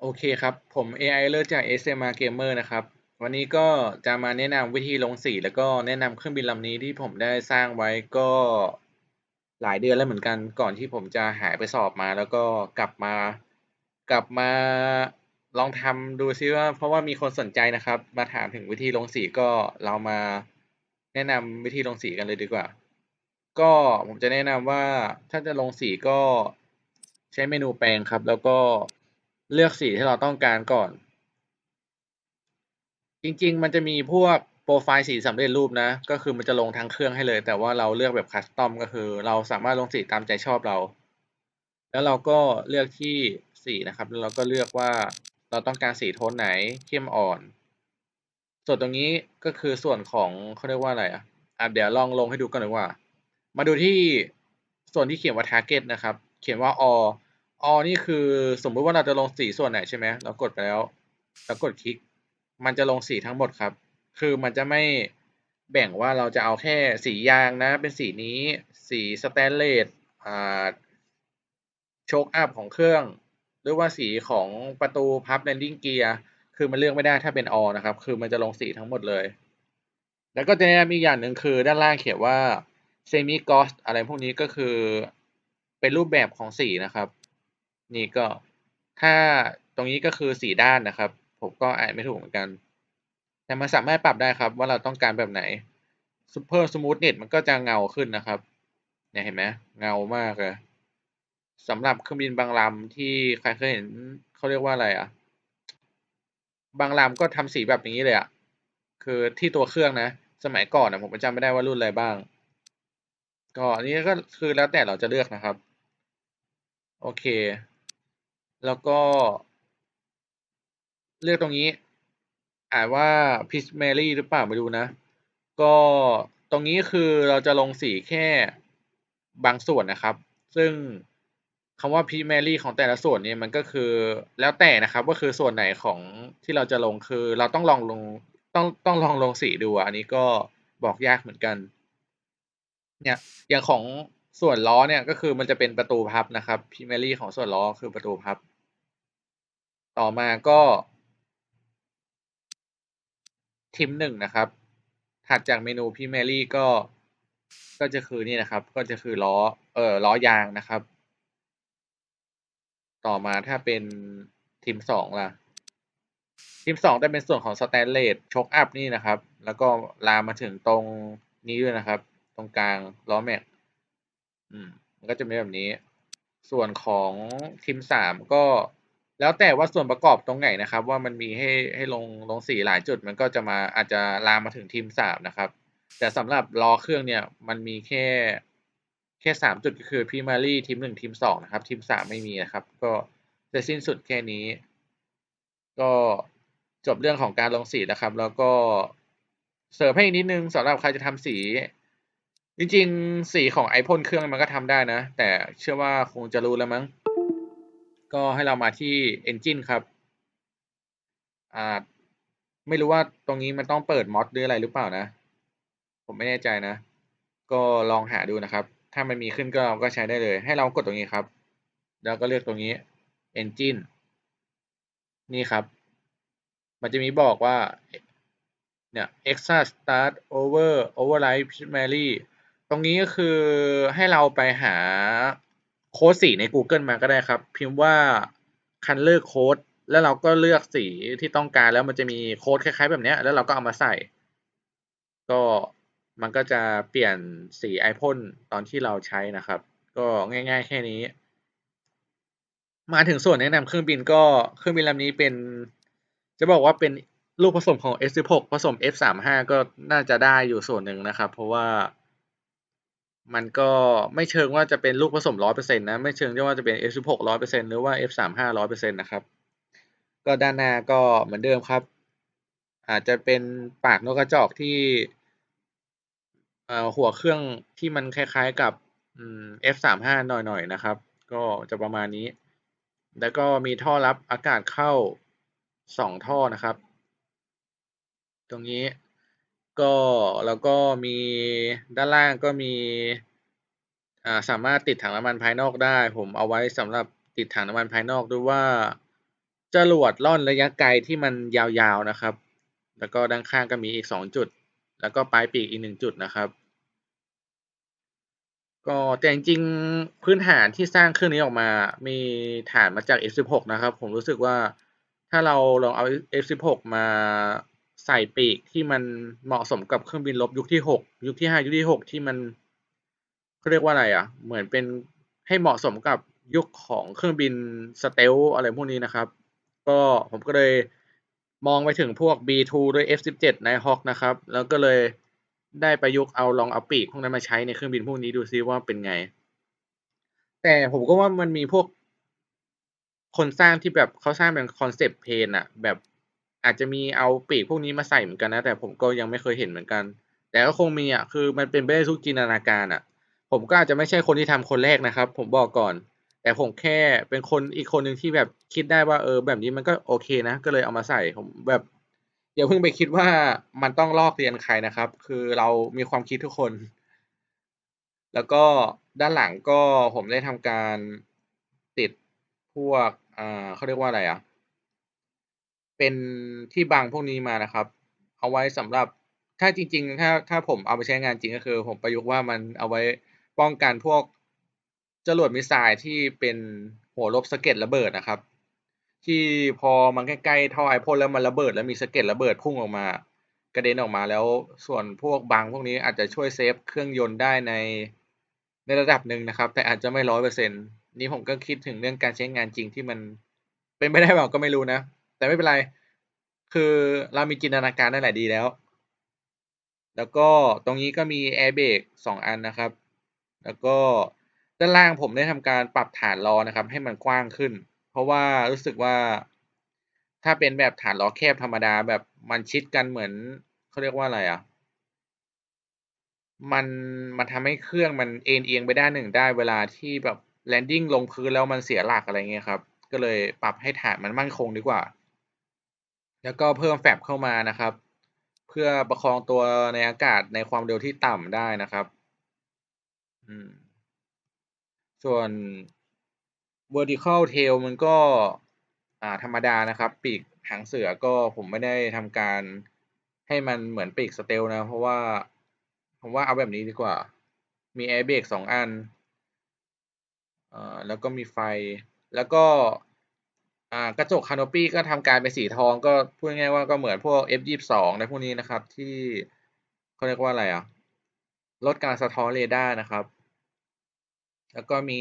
โอเคครับ ผม AI เลิศจาก SMR Gamer นะครับ วันนี้ก็จะมาแนะนำวิธีลงสี แล้วก็แนะนำเครื่องบินลำนี้ที่ผมได้สร้างไว้ก็หลายเดือนแล้วเหมือนกัน ก่อนที่ผมจะหายไปสอบมา แล้วก็กลับมากลับมาลองทำดูซิว่า เพราะว่ามีคนสนใจนะครับ มาถามถึงวิธีลงสีก็เรามาแนะนำวิธีลงสีกันเลยดีกว่า ก็ผมจะแนะนำว่าถ้าจะลงสีก็ใช้เมนูแปลงครับ แล้วก็ เลือกสีที่เราต้องการก่อน จริงๆ มันจะมีพวกโปรไฟล์สีสำเร็จรูปนะ ก็คือมันจะลงทั้งเครื่องให้เลย แต่ว่าเราเลือกแบบคัสตอมก็คือ เราสามารถลงสีตามใจชอบเรา แล้วเราก็เลือกที่สีนะครับแล้วเราก็เลือกว่าเราต้องการสีโทนไหนเข้มอ่อน ส่วนตรงนี้ก็คือส่วนของเขาเรียกว่าอะไรอะเดี๋ยวลองลงให้ดูกันเลยว่า มาดูที่ส่วนที่เขียนว่า target นะครับ เขียนว่า all all นี่คือสมมุติว่าเราจะลงสีส่วนไหนใช่ไหมเรากดไปแล้ว แล้วกดคลิก มันจะลงสีทั้งหมดครับ คือมันจะไม่แบ่งว่าเราจะเอาแค่สียางนะ เป็นสีนี้ สีสแตนเลส อ่า โชคอัพของเครื่อง หรือว่าสีของประตูพับแลนดิ้งเกียร์ คือมันเลือกไม่ได้ถ้าเป็น all นะครับ คือมันจะลงสีทั้งหมดเลย แล้วก็จะแนะนำอีกอย่างหนึ่งคือด้านล่างเขียนว่า semi gloss อะไรพวกนี้ก็คือเป็นรูปแบบของสีนะครับ นี่ก็ถ้าตรงนี้ก็คือสีด้านนะครับ ผมก็อ่านไม่ถูกเหมือนกัน แต่มันสามารถปรับได้ครับว่าเราต้องการแบบไหน super smoothness มันก็จะเงาขึ้นนะครับเนี่ยเห็นไหมเงามากเลยสำหรับเครื่องบินบางลำที่ใครเคยเห็นเขาเรียกว่าอะไรอะ บางลำก็ทำสีแบบนี้เลยอะคือที่ตัวเครื่องนะ สมัยก่อนนะผมจำไม่ได้ว่ารุ่นอะไรบ้าง ก็อันนี้ก็คือแล้วแต่เราจะเลือกนะครับ โอเค แล้วก็ เลือกตรงนี้ อ่านว่า p i s m a r y หรือเปล่าไม่รู้นะ ก็ตรงนี้คือเราจะลงสีแค่บางส่วนนะครับ ซึ่งคำว่า p i s m a r y ของแต่ละส่วนเนี่ยมันก็คือแล้วแต่นะครับว่าคือส่วนไหนของที่เราจะลงคือเราต้องลองลงต้องต้องลองลงสีดูอันนี้ก็บอกยากเหมือนกัน เนี่ยอย่างของ ส่วนล้อเนี่ยก็คือมันจะเป็นประตูพับนะครับ p i s m a r y ของส่วนล้อคือประตูพับ ต่อมาก็ทิมหนึ่งนะครับ ถัดจากเมนูพิม a รี่ก็ก็จะคือนี่นะครับ ก็จะคือล้อเออล้อยางนะครับ ต่อมาถ้าเป็นทีมสองล่ะทีมสองจะเป็นส่วนของสแตนเลสช็อคอัพนี่นะครับ แล้วก็ลามมาถึงตรงนี้ด้วยนะครับ ตรงกลางล้อแม็ก อืมมันก็จะเป็นแบบนี้ ส่วนของทีมสามก็แล้วแต่ว่าส่วนประกอบตรงไหนนะครับ ว่ามันมีให้ให้ลงลงสีหลายจุด มันก็จะมาอาจจะลามมาถึงทีมสามนะครับ แต่สำหรับล้อเครื่องเนี่ย มันมีแค่แค่สามจุดก็คือพิมารีทีมหนึ่งทีมสองนะครับ ทีมสามไม่มีนะครับ ก็จะสิ้นสุดแค่นี้ ก็จบเรื่องของการลงสีนะครับ แล้วก็เสริมให้อีกนิดนึงสำหรับใครจะทำสี จริงๆ สีของไอพ่นเครื่องมันก็ทำได้นะ แต่เชื่อว่าคงจะรู้แล้วมั้ง ก็ให้เรามาที่ Engine ครับ อ่า ไม่รู้ว่าตรงนี้มันต้องเปิดมอดหรืออะไรหรือเปล่านะ ผมไม่แน่ใจนะ ก็ลองหาดูนะครับ ถ้ามันมีขึ้นก็เราก็ใช้ได้เลย ให้เรากดตรงนี้ครับ แล้วก็เลือกตรงนี้ Engine นี่ครับ มันจะมีบอกว่า เนี่ย extra start over override primary ตรงนี้ก็คือให้เราไปหาโค้ดสีใน Google มาก็ได้ครับ พิมพ์ว่า color code แล้วเราก็เลือกสีที่ต้องการแล้วมันจะมีโค้ดคล้ายๆ แบบนี้แล้วเราก็เอามาใส่ ก็มันก็จะเปลี่ยนสีไอพ่นตอนที่เราใช้นะครับ ก็ง่ายๆ แค่นี้ มาถึงส่วนแนะนำเครื่องบินก็เครื่องบินลำนี้เป็น จะบอกว่าเป็นลูกผสมของ F16 ผสม F35 ก็น่าจะได้อยู่ส่วนหนึ่งนะครับ เพราะว่า มันก็ไม่เชิงว่าจะเป็นลูกผสมร้อยเปอร์เซ็นต์นะ ไม่เชิงที่ว่าจะเป็น F16 ร้อยเปอร์เซ็นต์หรือว่า F35 ร้อยเปอร์เซ็นต์นะครับ ก็ด้านหน้าก็เหมือนเดิมครับ อาจจะเป็นปากนกกระจอกที่หัวเครื่องที่มันคล้ายๆกับ F35 หน่อยๆนะครับ ก็จะประมาณนี้ แล้วก็มีท่อรับอากาศเข้าสองท่อนะครับ ตรงนี้ ก็แล้วก็มีด้านล่างก็มีอ่าสามารถติดถังน้ำมันภายนอกได้ ผมเอาไว้สำหรับติดถังน้ำมันภายนอกด้วยว่าจรวดล่อนระยะไกลที่มันยาวๆนะครับ แล้วก็ด้านข้างก็มีอีกสองจุด แล้วก็ปลายปีกอีกหนึ่งจุดนะครับก็แต่จริงๆพื้นฐานที่สร้างเครื่องนี้ออกมา มีฐานมาจาก F16 นะครับ ผมรู้สึกว่าถ้าเราลองเอา F16 มา ใส่ปีกที่มันเหมาะสมกับเครื่องบินรบยุคที่6ยุคที่5ยุคที่6ที่มันเขาเรียกว่าอะไรอะ เหมือนเป็นให้เหมาะสมกับยุคของเครื่องบินสเตลอะไรพวกนี้นะครับ ก็ผมก็เลยมองไปถึงพวก B2 ด้วย F17 Nighthawk นะครับ แล้วก็เลยได้ประยุกต์เอาลองเอาปีกพวกนั้นมาใช้ในเครื่องบินพวกนี้ดูซิว่าเป็นไง แต่ผมก็ว่ามันมีพวกคนสร้างที่แบบเขาสร้างเป็นคอนเซปต์เพนอะแบบ อาจจะมีเอาปีกพวกนี้มาใส่เหมือนกันนะ แต่ผมก็ยังไม่เคยเห็นเหมือนกัน แต่ก็คงมีอะคือมันเป็นไปได้ทุกจินตนาการอะ ผมก็อาจจะไม่ใช่คนที่ทำคนแรกนะครับ ผมบอกก่อน แต่ผมแค่เป็นคนอีกคนหนึ่งที่แบบคิดได้ว่าเออ แบบนี้มันก็โอเคนะ ก็เลยเอามาใส่ผมแบบอย่าเพิ่งไปคิดว่ามันต้องลอกเรียนใครนะครับ คือเรามีความคิดทุกคน แล้วก็ด้านหลังก็ผมได้ทำการติดพวกอ่าเขาเรียกว่าอะไรอะ เป็นที่บังพวกนี้มานะครับ เอาไว้สำหรับถ้าจริง ๆ ถ้าถ้าผมเอาไปใช้งานจริงก็คือ ผมประยุกต์ว่ามันเอาไว้ป้องกันพวกจรวดมิสไซล์ที่เป็นหัวลบสะเก็ดระเบิดนะครับ ที่พอมันใกล้ๆท่อไอพ่นแล้วมันระเบิด แล้วมีสะเก็ดระเบิดพุ่งออกมากระเด็นออกมาแล้วส่วนพวกบังพวกนี้อาจจะช่วยเซฟเครื่องยนต์ได้ในในระดับหนึ่งนะครับ แต่อาจจะไม่ร้อยเปอร์เซ็นต์นี้ผมก็คิดถึงเรื่องการใช้งานจริงที่มันเป็นไปได้เปล่าก็ไม่รู้นะ แต่ไม่เป็นไร คือเรามีจินตนาการนั่นแหละดีแล้ว แล้วก็ตรงนี้ก็มีแอร์เบรกสองอันนะครับ แล้วก็ด้านล่างผมได้ทำการปรับฐานล้อนะครับ ให้มันกว้างขึ้น เพราะว่ารู้สึกว่า ถ้าเป็นแบบฐานล้อแคบธรรมดาแบบมันชิดกันเหมือนเขาเรียกว่าอะไรอะมันมันทำให้เครื่องมันเอ็นเอียงไปด้านหนึ่งได้เวลาที่แบบแลนดิ้งลงพื้นแล้วมันเสียหลักอะไรเงี้ยครับ ก็เลยปรับให้ฐานมันมั่นคงดีกว่า แล้วก็เพิ่มแฟบเข้ามานะครับ เพื่อประคองตัวในอากาศในความเร็วที่ต่ำได้นะครับส่วน vertical tail มันก็ธรรมดานะครับ ปีกหางเสือก็ผมไม่ได้ทำการให้มันเหมือนปีกสเตลนะ เพราะว่าผมว่าเอาแบบนี้ดีกว่า มีแอร์เบรกสองอันอแล้วก็มีไฟ แล้วก็ อ่ากระจกคานอปี้ก็ทำการเป็นสีทองก็พูดง่ายๆว่าก็เหมือนพวก F22 ในพวกนี้นะครับ ที่เขาเรียกว่าอะไรอะลดการสะท้อนเรดาร์นะครับ แล้วก็มี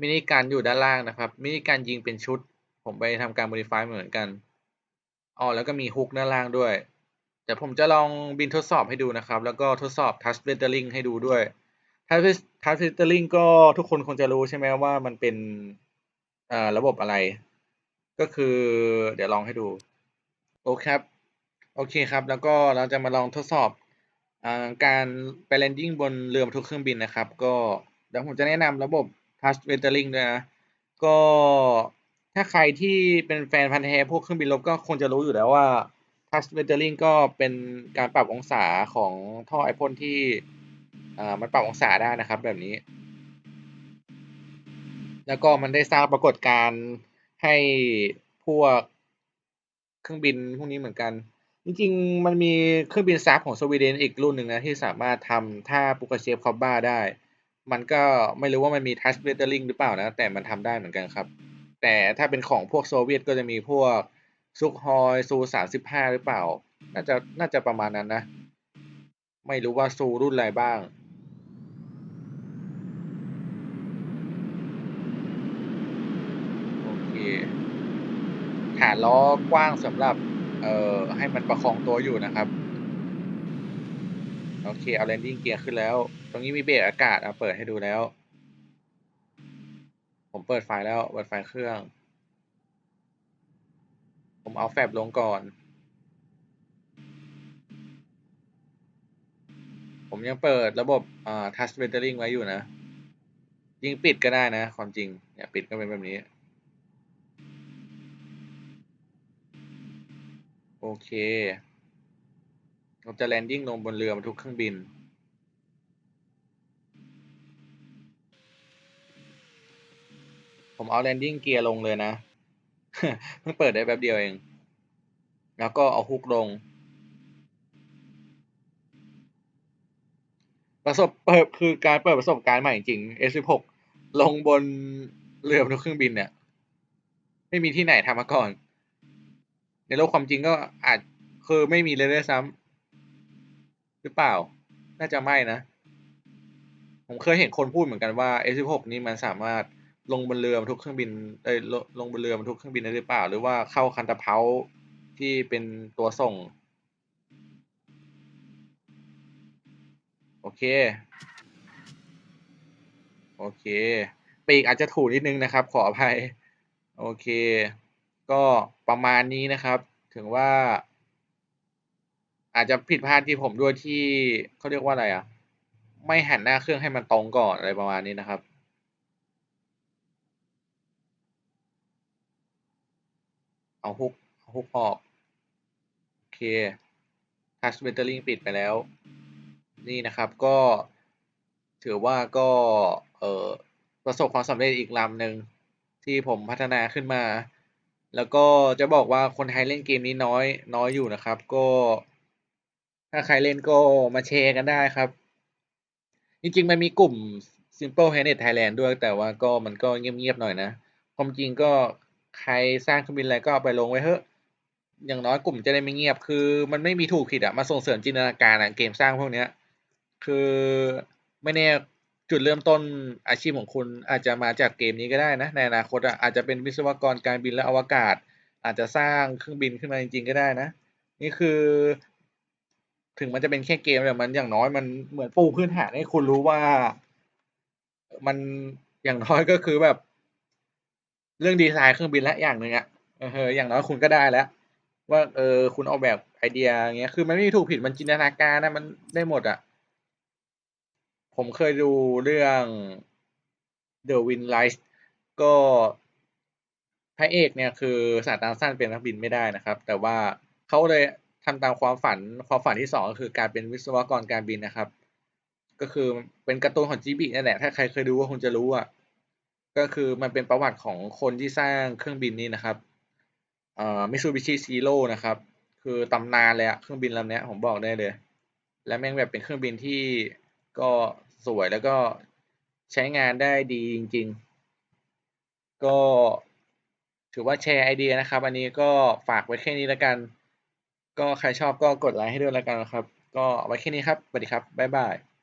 มินิกันอยู่ด้านล่างนะครับ มินิกันยิงเป็นชุด ผมไปทำการ modify เหมือนกันอ๋อแล้วก็มีฮุกด้านล่างด้วยเดี๋ยวผมจะลองบินทดสอบให้ดูนะครับ แล้วก็ทดสอบ touch rendering ให้ดูด้วย touch touch rendering ก็ทุกคนคงจะรู้ใช่ไหมว่ามันเป็นอ่อระบบอะไร ก็คือ เดี๋ยวลองให้ดู โอเคครับ โอเคครับ แล้วก็เราจะมาลองทดสอบอการไปแลนดิ้งบนเรือบรรทุกเครื่องบินนะครับ ก็เดี๋ยวผมจะแนะนำระบบ touch rendering ด้วยนะ ก็ถ้าใครที่เป็นแฟนพันธุ์แท้พวกเครื่องบินรบก็คงจะรู้อยู่แล้วว่า touch rendering ก็เป็นการปรับองศาของท่อไอพ่นที่อ่ามันปรับองศาได้นะครับแบบนี้ แล้วก็มันได้สร้างปรากฏการณ์ ให้พวกเครื่องบินพวกนี้เหมือนกัน จริงๆ มันมีเครื่องบินซับของสวีเดนอีกรุ่นหนึ่งนะ ที่สามารถทำท่าปุกเชฟคอบบ้าได้ มันก็ไม่รู้ว่ามันมี touch rendering หรือเปล่านะ แต่มันทำได้เหมือนกันครับ แต่ถ้าเป็นของพวกโซเวียตก็จะมีพวกซุกฮอยซูสามสิบห้าหรือเปล่า น่าจะน่าจะประมาณนั้นนะ ไม่รู้ว่าซูรุ่นอะไรบ้าง โอเค ฐาล้อกว้างสำหรับเอ่อให้มันประคองตัวอยู่นะครับ โอเค เอาแลนดิ้งเกียร์ขึ้นแล้ว ตรงนี้มีเบรกอากาศเอาเปิดให้ดูแล้ว ผมเปิดไฟแล้วเปิดไฟเครื่อง ผมเอาแฟบลงก่อน ผมยังเปิดระบบอ่า touch rendering ไว้อยู่นะ ยิงปิดก็ได้นะ ความจริง เนี่ยปิดก็เป็นแบบนี้ โอเค เราจะแลนดิ้งลงบนเรือบรรทุกเครื่องบิน ผมเอาแลนดิ้งเกียร์ลงเลยนะ เพิ่งเปิดได้แป๊บเดียวเอง แล้วก็เอาฮุกลง ประสบเปิดคือการเปิดประสบการณ์ใหม่จริง S16 ลงบนเรือบรรทุกเครื่องบินเนี่ย ไม่มีที่ไหนทำมาก่อน ในโลกความจริงก็อาจคือไม่มีเลยด้วยซ้ำหรือเปล่า น่าจะไม่นะ ผมเคยเห็นคนพูดเหมือนกันว่า S16 นี้มันสามารถลงบนเรือบรรทุกเครื่องบินเอ้ยลงลงบนเรือบรรทุกเครื่องบินได้หรือเปล่า หรือว่าเข้าคันตะเพาที่เป็นตัวส่ง โอเค โอเค ปีกอาจจะถูกนิดนึงนะครับ ขออภัย โอเค ก็ประมาณนี้นะครับ ถึงว่า อาจจะผิดพลาดที่ผมด้วยที่เขาเรียกว่าอะไรอะ ไม่หันหน้าเครื่องให้มันตรงก่อนอะไรประมาณนี้นะครับเอาฮุกเอาฮุกออกโอเคทัชเบนเตอร์ลิงปิดไปแล้ว นี่นะครับก็ถือว่าก็เออประสบความสำเร็จอีกลำหนึ่งที่ผมพัฒนาขึ้นมา แล้วก็จะบอกว่าคนไทยเล่นเกมนี้น้อย น้อยอยู่นะครับ ก็ ถ้าใครเล่นก็มาแชร์กันได้ครับ จริงๆ มันมีกลุ่ม Simple Handed Thailand ด้วยแต่ว่าก็มันก็เงียบๆหน่อยนะความจริงก็ใครสร้างเครื่องบินอะไรก็เอาไปลงไว้เถอะ อย่างน้อยกลุ่มจะได้ไม่เงียบคือ มันไม่มีถูกผิดอะมาส่งเสริมจินตนาการอะเกมสร้างพวกเนี้ย คือไม่แน่ จุดเริ่มต้นอาชีพของคุณอาจจะมาจากเกมนี้ก็ได้นะในอนาคตอาจจะเป็นวิศวกรการบินและอวกาศ อาจจะสร้างเครื่องบินขึ้นมาจริง ๆ ก็ได้นะ นี่คือ ถึงมันจะเป็นแค่เกมแต่มันอย่างน้อยมันเหมือนปูพื้นฐานให้คุณรู้ว่า มันอย่างน้อยก็คือแบบ เรื่องดีไซน์เครื่องบินและอย่างหนึ่งอะเอออย่างน้อยคุณก็ได้แล้วว่าเออคุณออกแบบไอเดียอย่างเงี้ยคือมันไม่มีถูกผิดมันจินตนาการนะมันได้หมดอะ ผมเคยดูเรื่อง The Wind Rises ก็พระเอกเนี่ยคือสายตาสั้นเป็นนักบินไม่ได้นะครับ แต่ว่าเขาเลยทำตามความฝันความฝันที่สองก็คือการเป็นวิศวกรการบินนะครับ ก็คือเป็นการ์ตูนของจิบินั่นแหละถ้าใครเคยดูก็คงจะรู้อะก็คือมันเป็นประวัติของคนที่สร้างเครื่องบินนี้นะครับเอ่อมิซูบิชิซีโร่นะครับ คือตำนานเลยอะเครื่องบินลำเนี้ยผมบอกได้เลย และแม่งแบบเป็นเครื่องบินที่ก็ สวยแล้วก็ใช้งานได้ดีจริง ๆ ก็ถือว่าแชร์ไอเดียนะครับ อันนี้ก็ฝากไว้แค่นี้แล้วกัน ก็ใครชอบก็กดไลค์ให้ด้วยแล้วกันนะครับ ก็ไว้แค่นี้ครับสวัสดีครับบ๊ายบาย